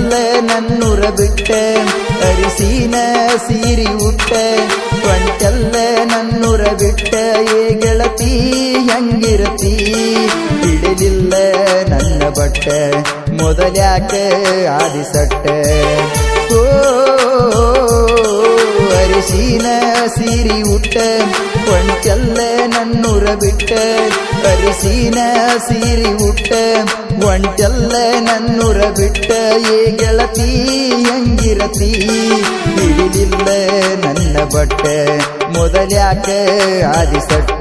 ನನ್ನೂರ ಬಿಟ್ಟ ಅರಿಸಿನ ಸೀರಿ ಉಟ್ಟ ಕೊಂಟಲ್ಲ ನನ್ನೂರ ಬಿಟ್ಟ ಏ ಗೆಳತಿ ಹೆಂಗಿರತಿ ಹಿಡಿಲಿಲ್ಲ ನನ್ನ ಬಟ್ಟ ಮೊದಲ್ಯಾಕ ಆದಿಸಟ್ಟ ಓ ಅರಿಶಿನ ಸೀರಿ ಉಟ್ಟ ಕೊಂಚಲ್ಲ ನನ್ನೂರ ಬಿಟ್ಟ ಅರಿಶಿನ ಸೀರಿ ಉಟ್ಟ. ಒಂಟೆಲ್ಲ ನನ್ನೂರ ಬಿಟ್ಟ ಏ ಗೆಳತಿ, ಹೆಂಗಿರತಿ? ಹಿಡಿದಿಲ್ಲ ನನ್ನ ಬಟ್ಟೆ, ಮೊದಲ್ಯಾಕೆ ಆದಿಸಟ್ಟ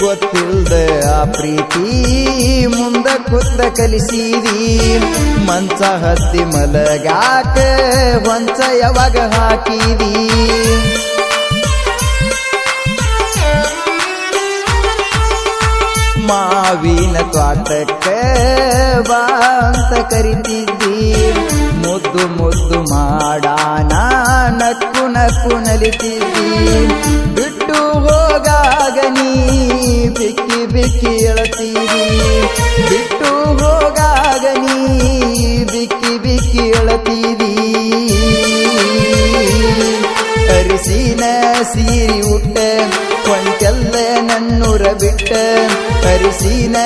ಗೊತ್ತಿಲ್ದ ಆ ಪ್ರೀತಿ. ಮುಂದ ಕುತ್ತ ಕಲಿಸಿದಿ. ಮಂಚ ಹತ್ತಿ ಮಲಗಾಕ ಹೊಂಚ ಯಾವಾಗ ಹಾಕಿದಿ? ಮಾವಿನ ತ್ವಾಟಕ್ಕೆ ಬಾ ಅಂತ ಕರಿತಿದ್ದಿ. ಮುದ್ದು ಮುದ್ದು ಮಾಡಾನ ನಕ್ಕು ನಕ್ಕು ನಲಿತಿದ್ದಿ. ಬಿಟ್ಟು ಬಿಕ್ಕಿ ಬಿಕ್ಕಿ ಎಳತೀರಿ. ಬಿಟ್ಟು ಹೋಗಾಗ ನೀ ಬಿಕ್ಕಿ ಬಿಕ್ಕಿ ಎಳತೀರಿ. ಅರಿಸಿನ ಸೀರಿ ಉಟ್ಟ ಕೊಂಟೆಲ್ಲ ನನ್ನೂರ ಬಿಟ್ಟ. ಅರಿಸಿನ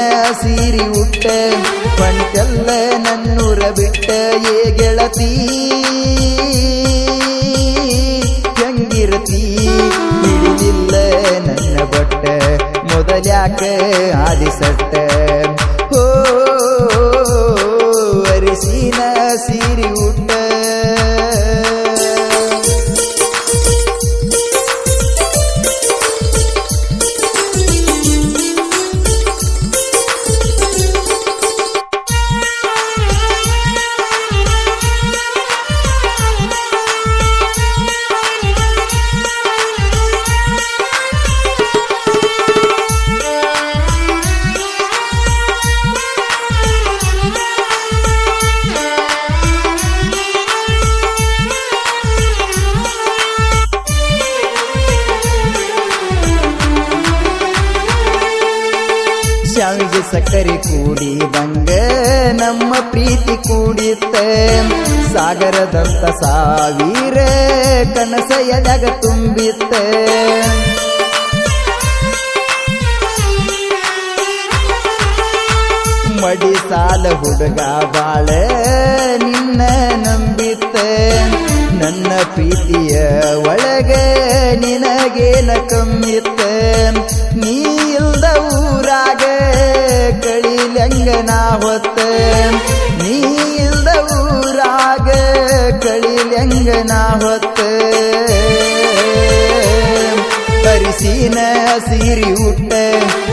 ಸೀರಿ ಉಟ್ಟ ಕೊಂಟೆಲ್ಲ ನನ್ನೂರ ಬಿಟ್ಟ. ಏ ಗೆಳತಿ, ಹೆಂಗಿರತಿ? ಹಿಡಿದಿಲ್ಲ ನನ್ನ ಬಟ್ಟ. ಮೊದಲ್ಯಾಕ ಆದಿಸಟ್ಟ ಶಾವಿಗೆ ಕೂಡಿ ಬಂಗ ನಮ್ಮ ಪ್ರೀತಿ ಕೂಡಿತ್ತ. ಸಾಗರದಂತ ಸಾವಿರ ಕನಸ ಎದಾಗ ತುಂಬಿತ್ತ. ಮಡಿ ಸಾಲ ಹುಡುಗ ಬಾಳ ನಿನ್ನ ನಂಬಿತ್ತ. ನನ್ನ ಪ್ರೀತಿಯ ಒಳಗೆ ನಿನಗೇನ ಕಮ್ಮಿತ್ತ? ನಾ ಹೊತ್ತ ನೀ ಇಲ್ದ ಊರಾಗ ಕಳಿಲಂಗ ನಾ ಹೊತ್ತ ಅರಿಸಿನ ಸೀರಿ ಉಟ್ಟ,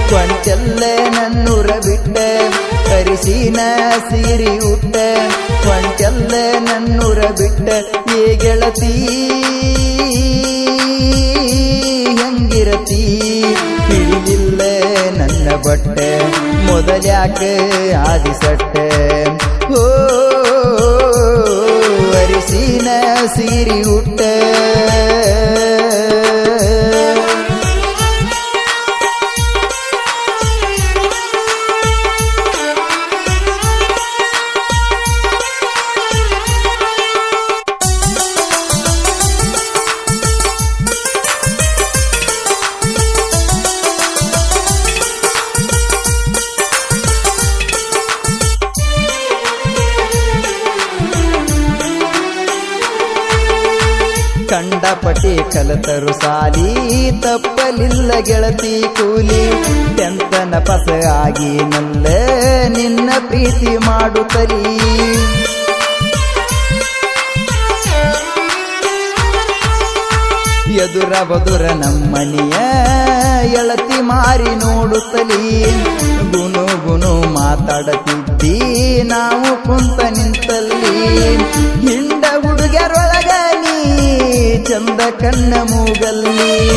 ಕೊಂಚಲ್ಲ ನನ್ನೂರ ಬಿಟ್ಟ. ಅರಿಸಿನ ಸೀರಿ ಉಟ್ಟ, ಕೊಂಚಲ್ಲ ನನ್ನೂರ ಬಿಟ್ಟ. ಏ ಗೆಳತಿ ನನ್ನ ಬಟ್ಟೆ ಮೊದಲ್ಯಾಕೆ ಆದಿಸಟ್ಟೆ? ಓ ಕಂಡಪಟಿ ಕಲತರು ಸಾಲಿ, ತಪ್ಪಲಿಲ್ಲ ಗೆಳತಿ ಕೂಲಿ. ಎಂತ ನಪಸ ಆಗಿ ನಲ್ಲ ನಿನ್ನ ಪ್ರೀತಿ ಮಾಡುತ್ತಲಿ ಎದುರ ಬದುರ ನಮ್ಮನಿಯ ಎಳತಿ ಮಾರಿ ನೋಡುತ್ತಲೀ ಗುನು ಗುನು ಮಾತಾಡತಿದ್ದಿ, ನಾವು ಕುಂತ ನಿಂತಲ್ಲಿ. ಹಿಂಡ ಹುಡುಗರೊಳಗ ನೀ ಚಂದ ಕಣ್ಣ ಮೂಗಲ್ಲಿ.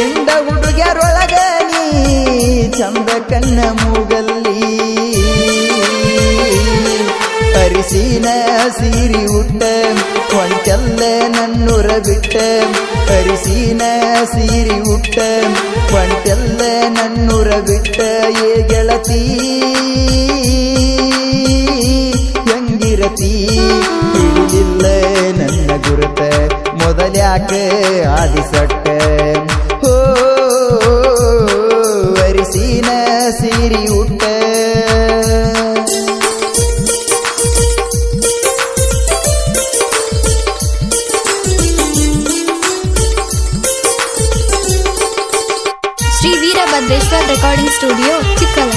ಎಂದ ಹುಡುಗರೊಳಗ ನೀ ಚಂದ ಕಣ್ಣ ಮೂಗಲ್ಲಿ. ಅರಿಸಿನ ಸೀರಿ ಉಟ್ಟ ಕೊಂಚಲ್ಲ ನನ್ನುರ ಬಿಟ್ಟ. ಅರಿಸಿನ ಸೀರಿ ಉಟ್ಟ ಕೊಂಚಲ್ಲ ನನ್ನುರ ಬಿಟ್ಟ. ಏ ಗೆಳತಿ, ಹೆಂಗಿರತಿ? ಇಲ್ಲೇನ ಗುರುತ ಮೊದಲ್ಯಾಕ ಆದಿಸಟ್ಟ? ಹೋ ಅರಿಸಿನ ಸೀರಿ ಉಟ್ಟ. ಶ್ರೀ ವೀರಭದ್ರೇಶ್ವರ್ ರೆಕಾರ್ಡಿಂಗ್ ಸ್ಟುಡಿಯೋ ಚಿಕ್ಕಲ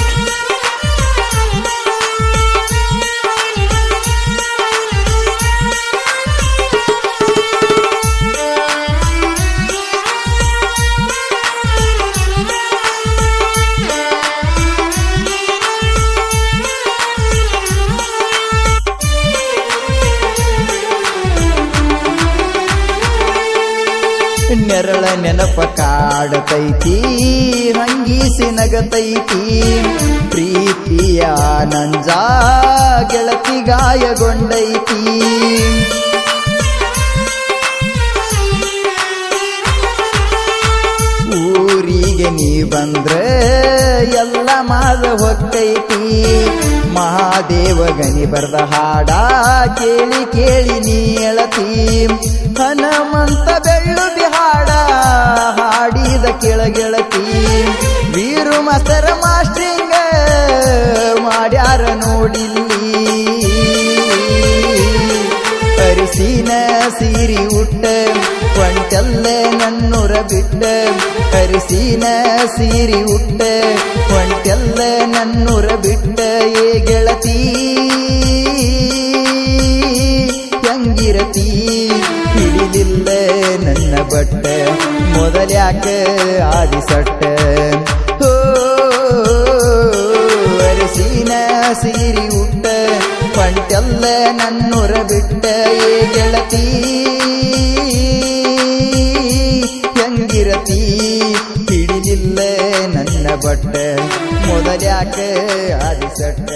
ನೆನಪ ಕಾಡತೈತಿ ಹಂಗೀಸಿ ನಗತೈತಿ. ಪ್ರೀತಿಯ ನಂಜ ಗೆಳತಿ ಗಾಯಗೊಂಡೈತಿ. ಊರಿಗೆ ನೀ ಬಂದ್ರೆ ಎಲ್ಲ ಮಾದ ಹೊಕ್ಕೈತಿ ಮಹಾದೇವ ಗನಿ ಬರ್ದ ಹಾಡ ಕೇಳಿ ಕೇಳಿ ನೀ ಎಳತಿ. ಹನುಮಂತ ಬೆಳ್ಳುದಿ ಹಾಡ ಹಾಡಿದ ಕೆಳಗೆಳತಿ. ವೀರು ಮಸ್ತರ ಮಾಸ್ಟ್ರಿಂಗ ಮಾಡ್ಯಾರ ನೋಡಿಲ್ಲಿ. ಅರಿಸಿನ ಸೀರಿ ಉಟ್ಟ ಕೊಂಟಲ್ಲ ನನ್ನುರ ಬಿಟ್ಟ. ಅರಿಸಿನ ಸೀರಿ ಉಟ್ಟ ಮೊದಲ್ಯಾಕ ಆದಿಸಟ್ಟ ಹೋ ಅರಸಿನ ಸೀರಿ ಉಟ್ಟ, ಪಂಟೆಲ್ಲ ನನ್ನೂರ ಬಿಟ್ಟ ಏ ಗೆಳತಿ. ಹೆಂಗಿರತಿ? ಹಿಡಿದಿಲ್ಲ ನನ್ನ ಬಟ್ಟ, ಮೊದಲ್ಯಾಕ ಆದಿಸಟ್ಟ